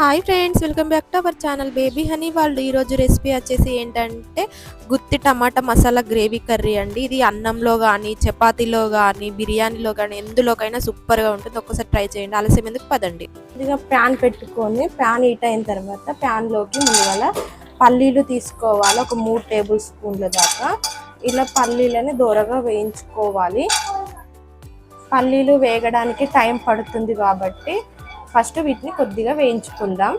Hi friends welcome back to our channel baby honey. వాళ్ళు ఈరోజు recipe వచ్చేసి ఏంటంటే గుత్తి టమాటా మసాలా గ్రేవీ కర్రీ అండి. ఇది అన్నంలో కానీ చపాతీలో కానీ బిర్యానీలో కానీ ఎందులోకైనా సూపర్గా ఉంటుంది. ఒక్కసారి ట్రై చేయండి. ఆలస్యం ఎందుకు? పదండి. ఇదిగా ప్యాన్ పెట్టుకొని ప్యాన్ హీట్ అయిన తర్వాత ప్యాన్లోకి ముందుగల పల్లీలు తీసుకోవాలి. ఒక మూడు టేబుల్ స్పూన్ల దాకా. ఇలా పల్లీలని దూరగా వేయించుకోవాలి. పల్లీలు వేగడానికి టైం పడుతుంది కాబట్టి ఫస్ట్ వీటిని కొద్దిగా వేయించుకుందాం.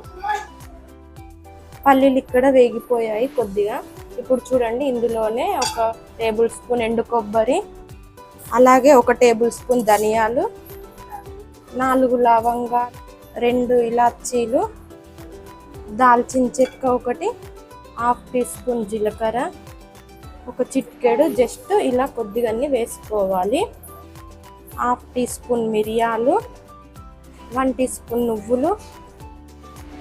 పల్లీలు ఇక్కడ వేగిపోయాయి కొద్దిగా. ఇప్పుడు చూడండి ఇందులోనే ఒక టేబుల్ స్పూన్ ఎండు కొబ్బరి అలాగే ఒక టేబుల్ స్పూన్ ధనియాలు నాలుగు లవంగా రెండు ఇలాచీలు దాల్చిన చెక్క ఒకటి హాఫ్ టీ స్పూన్ జీలకర్ర ఒక చిట్కేడు జస్ట్ ఇలా కొద్దిగా వేసుకోవాలి. హాఫ్ టీ స్పూన్ మిరియాలు వన్ టీ స్పూన్ నువ్వులు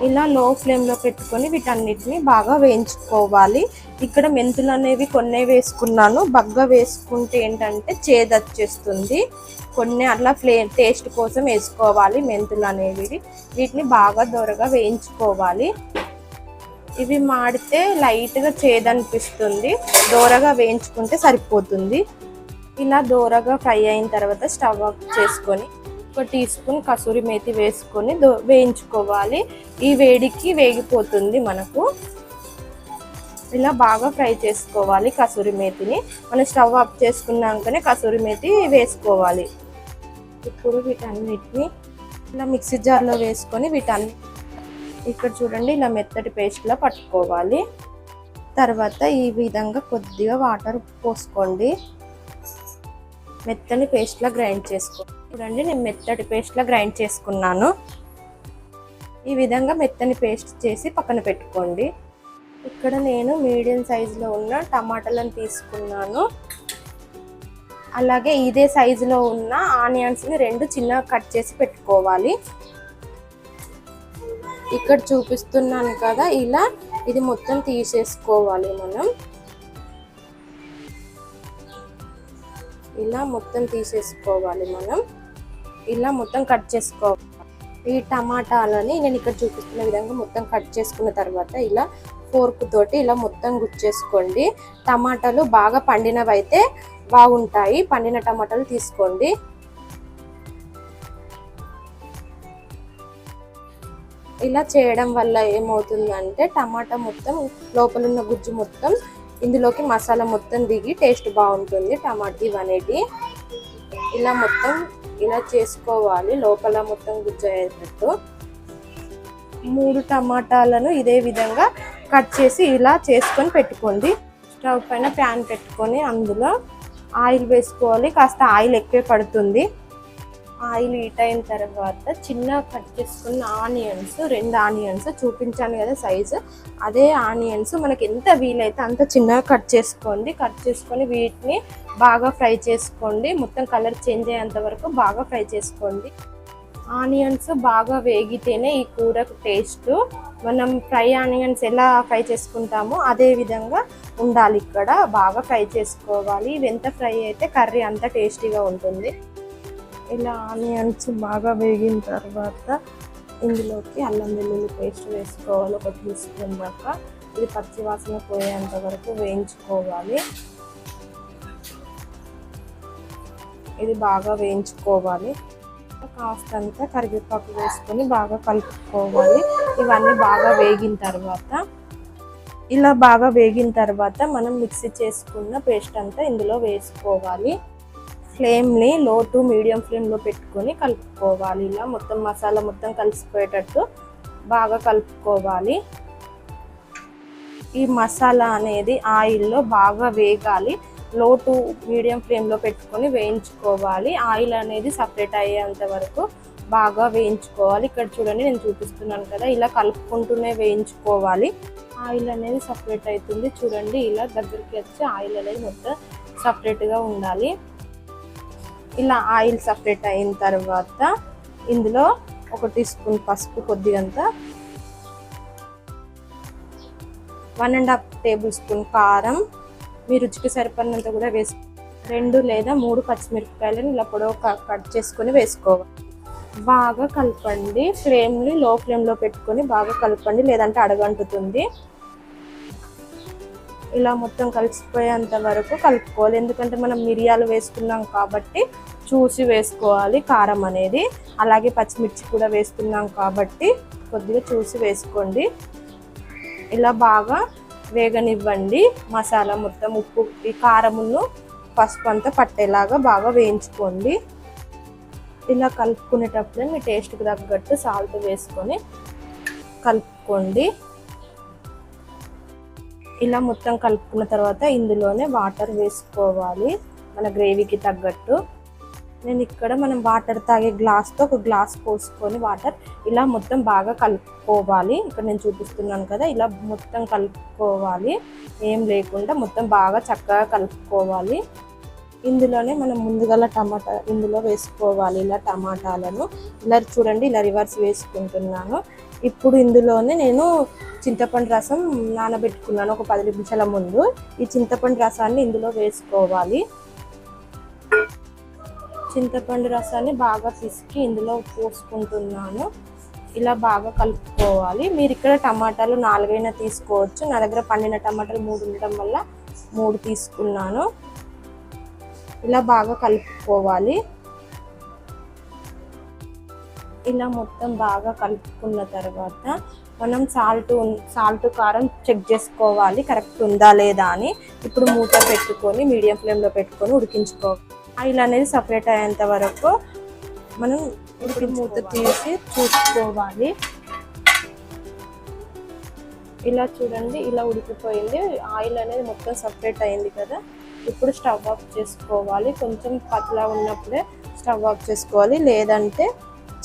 ఇలా లో ఫ్లేమ్లో పెట్టుకొని వీటన్నిటిని బాగా వేయించుకోవాలి. ఇక్కడ మెంతులు అనేవి కొన్ని వేసుకున్నాను. బగ్గ వేసుకుంటే ఏంటంటే చేదొచ్చేస్తుంది కొన్ని అట్లా ఫ్లే టేస్ట్ కోసం వేసుకోవాలి మెంతులు అనేవి. వీటిని బాగా దొరగా వేయించుకోవాలి. ఇవి మాడితే లైట్గా చేదనిపిస్తుంది దోరగా వేయించుకుంటే సరిపోతుంది. ఇలా దోరగా ఫ్రై అయిన తర్వాత స్టవ్ ఆఫ్ చేసుకొని ఒక టీ స్పూన్ కసూరి మేతి వేసుకొని దో వేయించుకోవాలి. ఈ వేడికి వేగిపోతుంది మనకు. ఇలా బాగా ఫ్రై చేసుకోవాలి కసూరి మేతిని. మనం స్టవ్ ఆఫ్ చేసుకున్నాకనే కసూరి మేతి వేసుకోవాలి. ఇప్పుడు వీటన్నిటిని ఇలా మిక్సీ జార్లో వేసుకొని వీటన్ని ఇక్కడ చూడండి ఇలా మెత్తటి పేస్ట్లా పట్టుకోవాలి. తర్వాత ఈ విధంగా కొద్దిగా వాటర్ పోసుకోండి. మెత్తని పేస్ట్లా గ్రైండ్ చేసుకో. చూడండి నేను మెత్తటి పేస్ట్లా గ్రైండ్ చేసుకున్నాను. ఈ విధంగా మెత్తని పేస్ట్ చేసి పక్కన పెట్టుకోండి. ఇక్కడ నేను మీడియం సైజులో ఉన్న టమాటాలను తీసుకున్నాను. అలాగే ఇదే సైజులో ఉన్న ఆనియన్స్ని రెండు చిన్నగా కట్ చేసి పెట్టుకోవాలి. ఇక్కడ చూపిస్తున్నాను కదా ఇలా ఇది మొత్తం తీసేసుకోవాలి మనం. ఇలా మొత్తం తీసేసుకోవాలి మనం. ఇలా మొత్తం కట్ చేసుకోవాలి. ఈ టమాటాలని నేను ఇక్కడ చూపిస్తున్న విధంగా మొత్తం కట్ చేసుకున్న తర్వాత ఇలా ఫోర్క్ తోటి ఇలా మొత్తం గుచ్చేసుకోండి. టమాటాలు బాగా పండినవి అయితే బాగుంటాయి. పండిన టమాటాలు తీసుకోండి. ఇలా చేయడం వల్ల ఏమవుతుందంటే టమాటా మొత్తం లోపల ఉన్న గుజ్జు మొత్తం ఇందులోకి మసాలా మొత్తం దిగి టేస్ట్ బాగుంటుంది. టమాటా ఇవనేటి ఇలా మొత్తం ఇలా చేసుకోవాలి. లోపల మొత్తం గుజ్జయ్యేటట్టు. మూడు టమాటాలను ఇదే విధంగా కట్ చేసి ఇలా చేసుకొని పెట్టుకోండి. స్టవ్ పైన ప్యాన్ పెట్టుకొని అందులో ఆయిల్ వేసుకోవాలి. కాస్త ఆయిల్ ఎక్కువే పడుతుంది. ఆయిల్ హీట్ అయిన తర్వాత చిన్న కట్ చేసుకున్న ఆనియన్స్ రెండు ఆనియన్స్ చూపించాను కదా సైజు అదే ఆనియన్స్ మనకి ఎంత వీలైతే అంత చిన్నగా కట్ చేసుకోండి. కట్ చేసుకొని వీటిని బాగా ఫ్రై చేసుకోండి. మొత్తం కలర్ చేంజ్ అయ్యేంత వరకు బాగా ఫ్రై చేసుకోండి. ఆనియన్స్ బాగా వేగితేనే ఈ కూరకు టేస్ట్ మనం ఫ్రై ఆనియన్స్ ఎలా ఫ్రై చేసుకుంటామో అదే విధంగా ఉండాలి ఇక్కడ. బాగా ఫ్రై చేసుకోవాలి. ఇవి ఎంత ఫ్రై అయితే కర్రీ అంత టేస్టీగా ఉంటుంది. ఇలా ఆనియన్స్ బాగా వేగిన తర్వాత ఇందులోకి అల్లం వెల్లుల్లి పేస్ట్ వేసుకోవాలి ఒక టీ స్పూన్ దాకా. ఇది పచ్చి వాసన పోయేంత వరకు వేయించుకోవాలి. ఇది బాగా వేయించుకోవాలి. కాస్తంత కరివేపాకు వేసుకొని బాగా కలుపుకోవాలి. ఇవన్నీ బాగా వేగిన తర్వాత ఇలా బాగా వేగిన తర్వాత మనం మిక్సీ చేసుకున్న పేస్ట్ అంతా ఇందులో వేసుకోవాలి. ఫ్లేమ్ని లో టు మీడియం ఫ్లేమ్లో పెట్టుకొని కలుపుకోవాలి. ఇలా మొత్తం మసాలా మొత్తం కలిసిపోయేటట్టు బాగా కలుపుకోవాలి. ఈ మసాలా అనేది ఆయిల్లో బాగా వేగాలి. లో టు మీడియం ఫ్లేమ్లో పెట్టుకొని వేయించుకోవాలి. ఆయిల్ అనేది సపరేట్ అయ్యేంత వరకు బాగా వేయించుకోవాలి. ఇక్కడ చూడండి నేను చూపిస్తున్నాను కదా ఇలా కలుపుకుంటూనే వేయించుకోవాలి. ఆయిల్ అనేది సపరేట్ అవుతుంది. చూడండి ఇలా దగ్గరికి వచ్చి ఆయిల్ అనేది మొత్తం సపరేట్గా ఉండాలి. ఇలా ఆయిల్ సపరేట్ అయిన తర్వాత ఇందులో ఒక టీ స్పూన్ పసుపు కొద్దిగంత one and half tablespoon కారం. మీ రుచికి సరిపడినంత కూడా వేసు రెండు లేదా మూడు పచ్చిమిరపకాయలను ఇలా పొడవు కట్ చేసుకొని వేసుకోవాలి. బాగా కలపండి. ఫ్లేమ్ని లో ఫ్లేమ్లో పెట్టుకొని బాగా కలపండి. లేదంటే అడగంటుతుంది. ఇలా మొత్తం కలిసిపోయేంత వరకు కలుపుకోవాలి. ఎందుకంటే మనం మిరియాలు వేసుకున్నాం కాబట్టి చూసి వేసుకోవాలి కారం అనేది. అలాగే పచ్చిమిర్చి కూడా వేసుకున్నాం కాబట్టి కొద్దిగా చూసి వేసుకోండి. ఇలా బాగా వేగనివ్వండి. మసాలా మొత్తం ఉప్పు ఈ కారమును పసుపు అంతా పట్టేలాగా బాగా వేయించుకోండి. ఇలా కలుపుకునేటప్పుడే మీ టేస్ట్కి తగ్గట్టు సాల్ట్ వేసుకొని కలుపుకోండి. ఇలా మొత్తం కలుపుకున్న తర్వాత ఇందులోనే వాటర్ వేసుకోవాలి మన గ్రేవీకి తగ్గట్టు. నేను ఇక్కడ మనం వాటర్ తాగే గ్లాస్తో ఒక గ్లాస్ పోసుకొని వాటర్ ఇలా మొత్తం బాగా కలుపుకోవాలి. ఇక్కడ నేను చూపిస్తున్నాను కదా ఇలా మొత్తం కలుపుకోవాలి. ఏం లేకుండా మొత్తం బాగా చక్కగా కలుపుకోవాలి. ఇందులోనే మనం ముందుగల టమాటా ఇందులో వేసుకోవాలి ఇలా టమాటాలను. ఇలా చూడండి ఇలా రివర్స్ వేసుకుంటున్నాను. ఇప్పుడు ఇందులోనే నేను చింతపండు రసం నానబెట్టుకున్నాను ఒక పది నిమిషాల ముందు. ఈ చింతపండు రసాన్ని ఇందులో వేసుకోవాలి. చింతపండు రసాన్ని బాగా పిసికి ఇందులో పోసుకుంటున్నాను. ఇలా బాగా కలుపుకోవాలి. మీరు ఇక్కడ టమాటాలు నాలుగైనా తీసుకోవచ్చు. నా దగ్గర పండిన టమాటాలు మూడు ఉండటం వల్ల మూడు తీసుకున్నాను. ఇలా బాగా కలుపుకోవాలి. ఇలా మొత్తం బాగా కలుపుకున్న తర్వాత మనం సాల్ట్ సాల్ట్ కారం చెక్ చేసుకోవాలి. కరెక్ట్ ఉందా లేదా అని. ఇప్పుడు మూత పెట్టుకొని మీడియం ఫ్లేమ్లో పెట్టుకొని ఉడికించుకో ఆయిల్ అనేది సపరేట్ అయ్యేంత వరకు మనం ఇప్పుడు మూత తీసి చూసుకోవాలి. ఇలా చూడండి ఇలా ఉడికిపోయింది. ఆయిల్ అనేది మొత్తం సపరేట్ అయింది కదా. ఇప్పుడు స్టవ్ ఆఫ్ చేసుకోవాలి. కొంచెం పతలా ఉన్నప్పుడే స్టవ్ ఆఫ్ చేసుకోవాలి. లేదంటే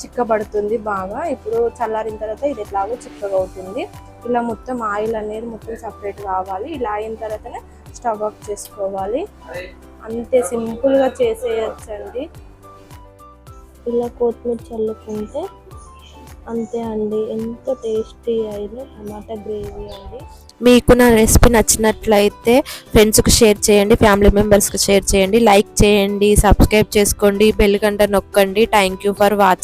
చిక్కబడుతుంది బాగా. ఇప్పుడు చల్లారిన తర్వాత ఇది ఎట్లాగో చిక్కగా అవుతుంది ఇలా మొత్తం ఆయిల్ అనేది మొత్తం సపరేట్ కావాలి. ఇలా అయిన తర్వాతనే స్టవ్ ఆఫ్ చేసుకోవాలి. అంతే సింపుల్గా చేసేయచ్చండి. ఇలా కొత్తిమీర చల్లుకుంటే అంతే అండి. ఎంత టేస్టీ అయిన టమాటా గ్రేవీ అండి. మీకు నా రెసిపీ నచ్చినట్లయితే ఫ్రెండ్స్కి షేర్ చేయండి ఫ్యామిలీ మెంబర్స్కి షేర్ చేయండి. లైక్ చేయండి సబ్స్క్రైబ్ చేసుకోండి బెల్ గంట నొక్కండి. Thank you for watching